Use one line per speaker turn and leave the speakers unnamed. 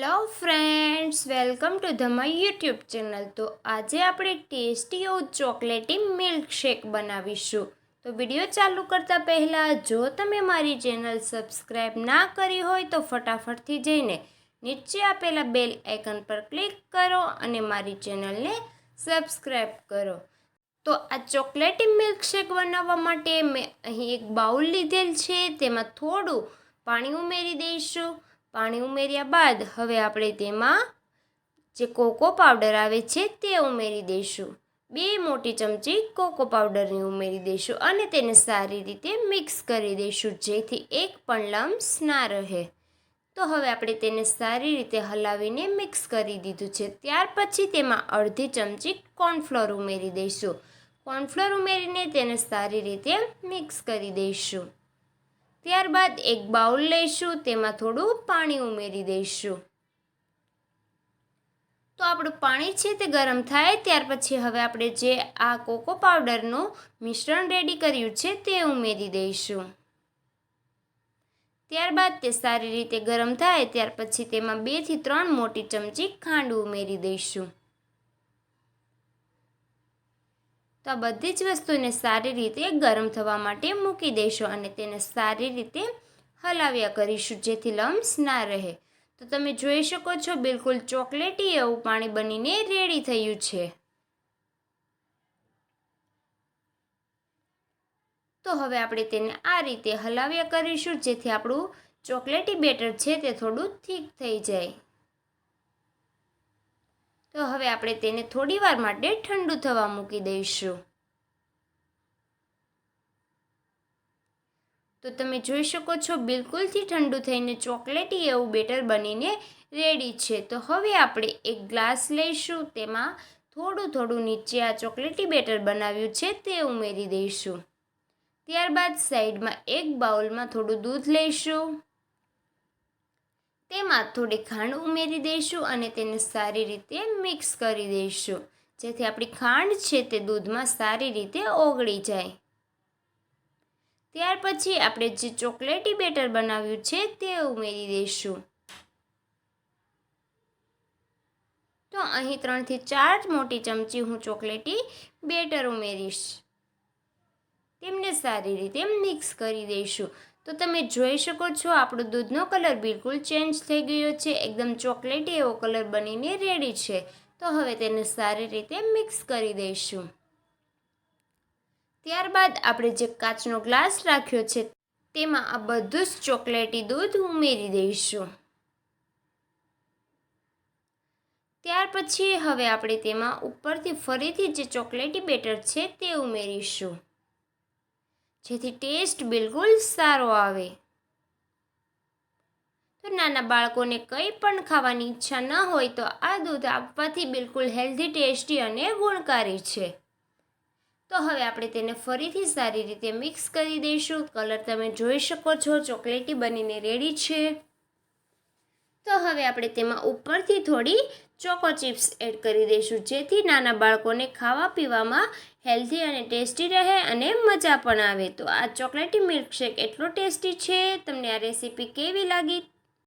Hello friends welcome to the my YouTube channel તો આજે આપણે ટેસ્ટી ઓ ચોકલેટી મિલ્કશેક બનાવીશું. તો વીડિયો ચાલુ કરતાં પહેલાં, જો તમે મારી ચેનલ સબસ્ક્રાઈબ ના કરી હોય, તો ફટાફટથી જઈને નીચે આપેલા બેલ આઇકન પર ક્લિક કરો અને મારી ચેનલને સબસ્ક્રાઈબ કરો. તો આ ચોકલેટી મિલ્કશેક બનાવવા માટે મેં અહીં એક બાઉલ લીધેલ છે. તેમાં થોડું પાણી ઉમેરી દઈશું. પાણી ઉમેર્યા બાદ હવે આપણે તેમાં જે કોકો પાવડર આવે છે તે ઉમેરી દઈશું. બે મોટી ચમચી કોકો પાવડરની ઉમેરી દઈશું અને તેને સારી રીતે મિક્સ કરી દઈશું જેથી એક પણ લમ્સ ના રહે. તો હવે આપણે તેને સારી રીતે હલાવીને મિક્સ કરી દીધું છે. ત્યાર પછી તેમાં અડધી ચમચી કોર્નફ્લોર ઉમેરી દઈશું. કોર્નફ્લોર ઉમેરીને તેને સારી રીતે મિક્સ કરી દઈશું. ત્યારબાદ એક બાઉલ લઈશું, તેમાં થોડું પાણી ઉમેરી દઈશું. તો આપણું પાણી છે તે ગરમ થાય, ત્યાર પછી હવે આપણે જે આ કોકો પાવડરનું મિશ્રણ રેડી કર્યું છે તે ઉમેરી દઈશું. ત્યારબાદ તે સારી રીતે ગરમ થાય, ત્યાર પછી તેમાં બેથી ત્રણ મોટી ચમચી ખાંડ ઉમેરી દઈશું. તો આ બધી જ વસ્તુને સારી રીતે ગરમ થવા માટે મૂકી દઈશું અને તેને સારી રીતે હલાવ્યા કરીશું, જેથી લમ્સ ના રહે. તો તમે જોઈ શકો છો, બિલકુલ ચોકલેટી એવું પાણી બનીને રેડી થયું છે. તો હવે આપણે તેને આ રીતે હલાવ્યા કરીશું, જેથી આપણું ચોકલેટી બેટર છે તે થોડું થીક થઈ જાય. તો હવે આપણે તેને થોડી વાર માટે ઠંડુ થવા મૂકી દઈશું. તો તમે જોઈ શકો છો, બિલકુલથી ઠંડુ થઈને ચોકલેટી એવું બેટર બનીને રેડી છે. તો હવે આપણે એક ગ્લાસ લઈશું, તેમાં થોડું થોડું નીચે આ ચોકલેટી બેટર બનાવ્યું છે તે ઉમેરી દઈશું. ત્યારબાદ સાઈડમાં એક બાઉલમાં થોડું દૂધ લઈશું. તેમાં થોડી ખાંડ ઉમેરી દઈશું અને તેને સારી રીતે મિક્સ કરી દઈશું. જેથી આપણી ખાંડ છે તે દૂધમાં સારી રીતે ઓગળી જાય. ત્યાર પછી આપણે જે ચોકલેટી બેટર બનાવ્યું છે તે ઉમેરી દઈશું. તો અહીં ત્રણથી ચાર મોટી ચમચી હું ચોકલેટી બેટર ઉમેરીશ. તેમને સારી રીતે મિક્સ કરી દઈશું. તો તમે જોઈ શકો છો, આપણો દૂધનો કલર બિલકુલ ચેન્જ થઈ ગયો છે. એકદમ ચોકલેટી એવો કલર બનીને રેડી છે. તો હવે તેને સારી રીતે મિક્સ કરી દઈશું. ત્યારબાદ આપણે જે કાચનો ગ્લાસ રાખ્યો છે, તેમાં આ બધું જ ચોકલેટી દૂધ ઉમેરી દઈશું. ત્યાર પછી હવે આપણે તેમાં ઉપરથી ફરીથી જે ચોકલેટી બેટર છે, તે ઉમેરીશું. જેથી ટેસ્ટ બિલકુલ સારો આવે. તો નાના બાળકોને કંઈ પણ ખાવાની ઈચ્છા ન હોય તો આ દૂધ આપવાથી બિલકુલ હેલ્ધી ટેસ્ટી અને ગુણકારી છે. તો હવે આપણે તેને ફરીથી સારી રીતે મિક્સ કરી દઈશું. કલર તમે જોઈ શકો છો. ચોકલેટી બનીને રેડી છે. તો હવે આપણે તેમાં ઉપરથી થોડી ચોકો ચિપ્સ એડ કરી દઈશું, જેથી નાના બાળકોને ખાવા પીવામાં હેલ્ધી અને ટેસ્ટી રહે અને મજા પણ આવે. તો આ ચોકલેટી મિલ્કશેક એટલો ટેસ્ટી છે, તમને આ રેસીપી કેવી લાગી?